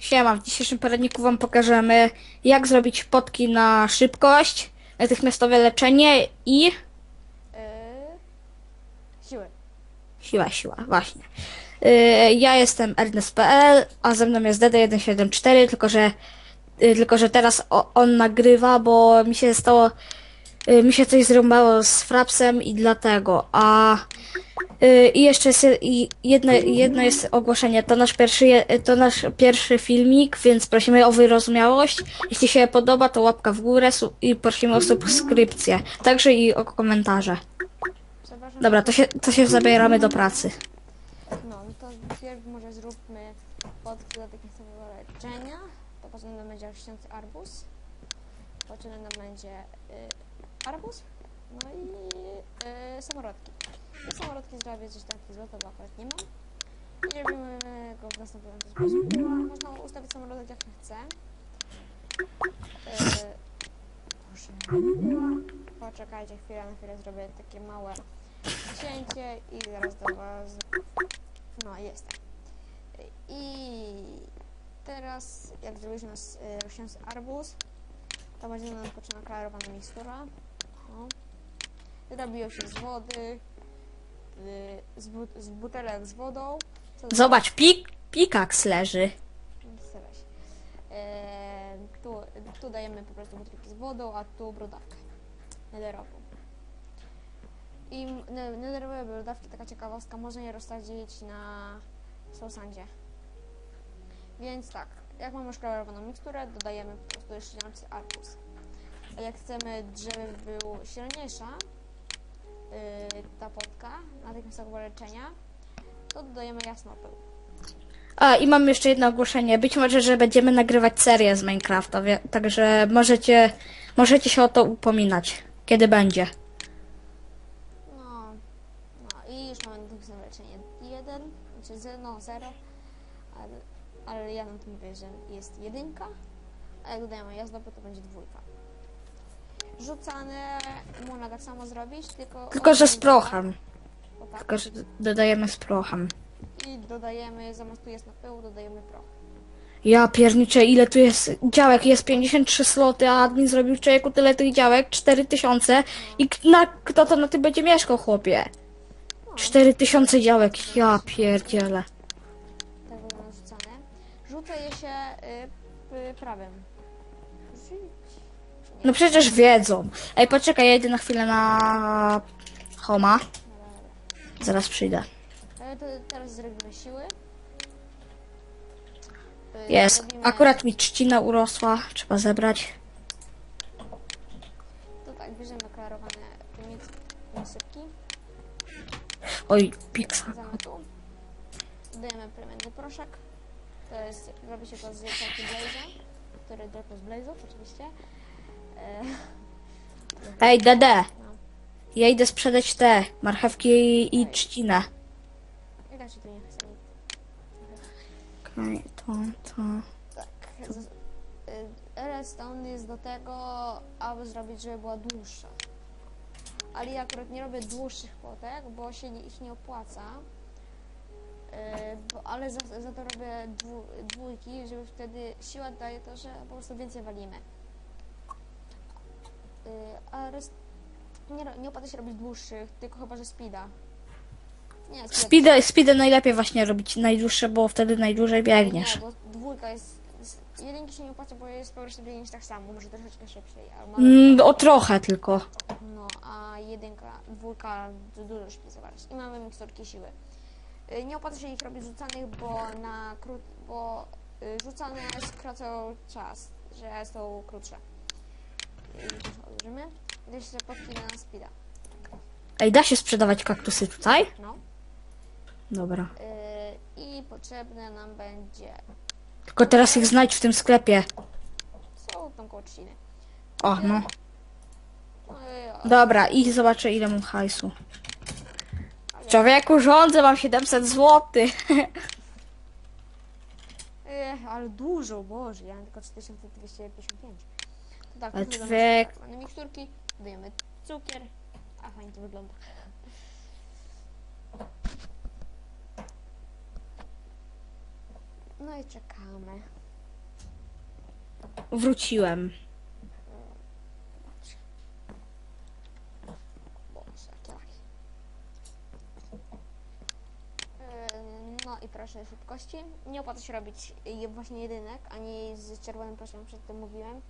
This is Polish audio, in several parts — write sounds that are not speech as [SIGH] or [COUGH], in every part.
Siema, w dzisiejszym poradniku Wam pokażemy, jak zrobić potki na szybkość, natychmiastowe leczenie i Yy, siły. siła, siła, właśnie. Yy, ja jestem Ernest.pl, a ze mną jest DD174, tylko że, yy, tylko że teraz o, on nagrywa, bo mi się stało, mi się coś zrąbało z Frapsem i dlatego, a yy, i jeszcze jest jedno, jedno jest ogłoszenie, to nasz pierwszy, to nasz pierwszy filmik, więc prosimy o wyrozumiałość. Jeśli się podoba, to łapka w górę i prosimy o subskrypcję, także i o komentarze. Dobra, to się, to się zabieramy do pracy. No, no to pierw może zróbmy do takiego leczenia. To potem nam będzie lśniący arbuz. Potem nam będzie y, arbuz. No i y, samorodki. I samorodki zrobię coś takiego złoto, bo akurat nie mam. I robimy go w następujący sposób. Można ustawić samorodek jak chce. Y, proszę. Poczekajcie chwilę, na chwilę zrobię takie małe cięcie i zaraz do was. No, jest. I teraz, jak zrobiliśmy nas y, rośniący arbuz, to będzie nam potrzebna klarowana mikstura. No. Robiło się z wody, y, z, bu z butelek z wodą. Co Zobacz, pik, pikaks leży. Zaraz. E, tu, tu dajemy po prostu butelki z wodą, a tu brodawkę nederową. I m- ne- nederowe brodawki, taka ciekawostka, można je rozsadzić na sosandzie. Więc tak, jak mamy już klarowaną miksturę, dodajemy po prostu jeszcze śniący arbuz. A jak chcemy, żeby był silniejsza yy, ta potka natychmiastowego leczenia, to dodajemy jasnopył. A, i mam jeszcze jedno ogłoszenie. Być może, że będziemy nagrywać serię z Minecrafta, wie- także możecie, możecie się o to upominać, kiedy będzie. No, no i już mamy natychmiastowe leczenie 1, znaczy ze- no 0, ale, ale ja na tym mówię, że jest jedynka, a jak dodajemy jazdopy, to będzie dwójka. Rzucane można tak samo zrobić, tylko... Tylko, że z prochem. O tak. Tylko, że dodajemy z prochem. I dodajemy, zamiast tu jest na pył, dodajemy proch. Ja pierniczę, ile tu jest działek? Jest 53 sloty, a admin zrobił człowieku tyle tych działek, 4000 i na, kto to na tym będzie mieszkał, chłopie? 4000 działek, ja pierdzielę. Tak rzucane. Rzuca je się y, y, prawym. No przecież wiedzą. Ej, poczekaj, ja idę na chwilę na Homa. Zaraz przyjdę. Ale to teraz zrobimy siły. Y, Jest. zrobimy- Akurat mi trzcina urosła. Trzeba zebrać. To tak, bierzemy klarowane miksturki, Oj, piksa. Dodajemy plemienny proszek. To jest, robi się to z jajki Blaze'a, który drapał z Blaze'ów oczywiście. E, Ej, no. Ja idę sprzedać te marchewki i, i trzcinę. Tu nie chce. Okej, to, to. Tak. y, Redstone jest do tego, aby zrobić, żeby była dłuższa. Ale ja akurat nie robię dłuższych płotek, bo się nie, ich nie opłaca. Y, bo, ale za, za to robię dwu, dwójki, żeby wtedy siła daje to, że po prostu więcej walimy. Y, a rest, nie, nie opłaca się robić dłuższych, tylko chyba, że speeda. Nie, speeda speedy najlepiej właśnie robić najdłuższe, bo wtedy najdłużej biegniesz. nie, bo dwójka jest. Jedynki się nie opłaca, bo jest po prostu biegniesz tak samo, może troszeczkę szybciej, ale ma, Mm, o trochę tylko. No, a jedynka, dwójka du- dużo szybciej zobaczyć. I mamy miksturki siły. Y, Nie opłaca się ich robić rzucanych, bo na krót... bo y, rzucane skracą czas, że są krótsze. Na speeda. Ej, da się sprzedawać kaktusy tutaj? No. Dobra. Y, I potrzebne nam będzie... Tylko teraz ich znajdź w tym sklepie. Są tam koło trzciny. O, no. No Dobra, i zobaczę ile mam hajsu. Człowieku, rządzę, mam 700 złotych. Ech, ale dużo, Boże, ja mam tylko 4255. Tak, sobie tak, miksturki, dodajemy cukier, a fajnie to wygląda. No i czekamy. wróciłem. Lagi. Yy, No i proszę szybkości. Nie opłaca się robić właśnie jedynek, ani z czerwonym poziomem, przed tym mówiłem.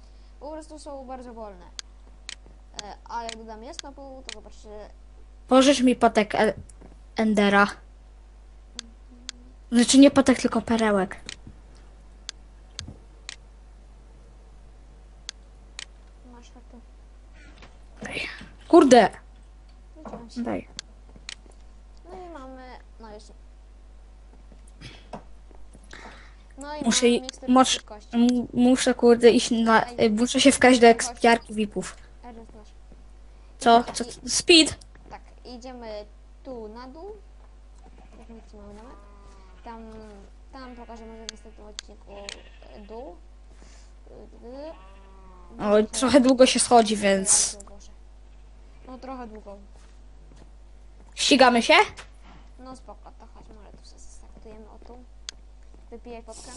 Po prostu są bardzo wolne. Yy, A jak dodam jest na pół, to zobaczcie, Pożycz mi patek e- Endera. Znaczy nie patek, tylko perełek. masz tu. Kurde! Daj. No i mamy, no już nie. No i Muszę i- mosz-. M- muszę kurde iść na... y, Muszę się wkraść do ekspiarki VIP-ów. Ernest nasz. Co? Co? Speed? Tak, idziemy tu na dół. Jak my tu mamy domek. Tam, tam pokażemy w następnym odcinku e, dół. Y, Oj, trochę długo się schodzi, więc... No trochę długo. Ścigamy się? No spoko, to chodź, może tu sobie startujemy o tu. Wypijaj potkę.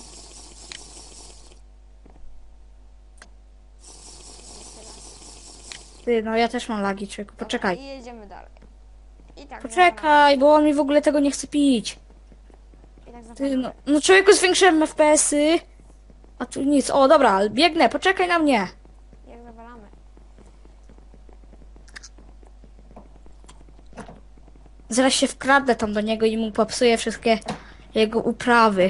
Ty, no ja też mam lagi, człowieku. Poczekaj. I jedziemy dalej. I tak Poczekaj, bo on mi w ogóle tego nie chce pić. I tak Ty, no, no człowieku zwiększyłem FPS-y. A tu nic. O, dobra, biegnę, poczekaj na mnie. Jak zawalamy. Zaraz się wkradnę tam do niego i mu popsuję wszystkie jego uprawy.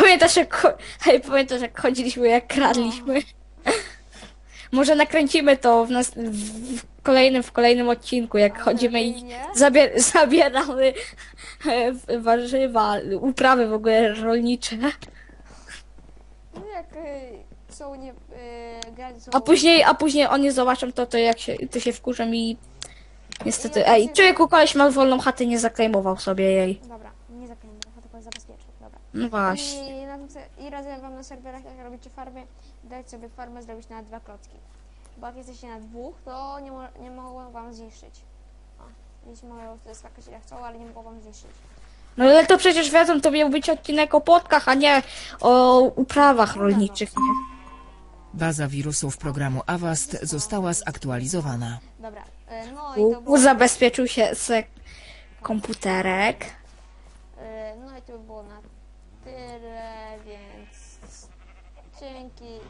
Pamiętasz jak, cho- [LAUGHS] Hej, pamiętasz jak chodziliśmy, jak kradliśmy? [LAUGHS] Może nakręcimy to w, nas... w w kolejnym, w kolejnym odcinku, jak chodzimy i nie? zabier... [LAUGHS] zabieramy e, w- warzywa, uprawy w ogóle rolnicze. No jak y, są nie... Y, grać są... A później, a później oni zobaczą to, to jak się, to się wkurzą i niestety, ej, człowieku koleś ma wolną chatę, nie zaklejmował sobie jej. Dobra, nie zapomnę, tylko zabezpieczę. Dobra. No właśnie. I, na tym, se- I razem wam na serwerach, jak robicie farmy, dać sobie farmę zrobić na dwa klocki. Bo jak jesteście na dwóch, to nie, mo nie mogą wam zniszczyć. O, dzieci mogą wtedy skakać ile chcą, ale nie mogą wam zniszczyć. No ale to przecież wiedzą, to miał być odcinek o płotkach, a nie o uprawach rolniczych, nie? Baza wirusów programu Avast została zaktualizowana. Dobra, y, no i to U, było, zabezpieczył się se komputerek. Thank you.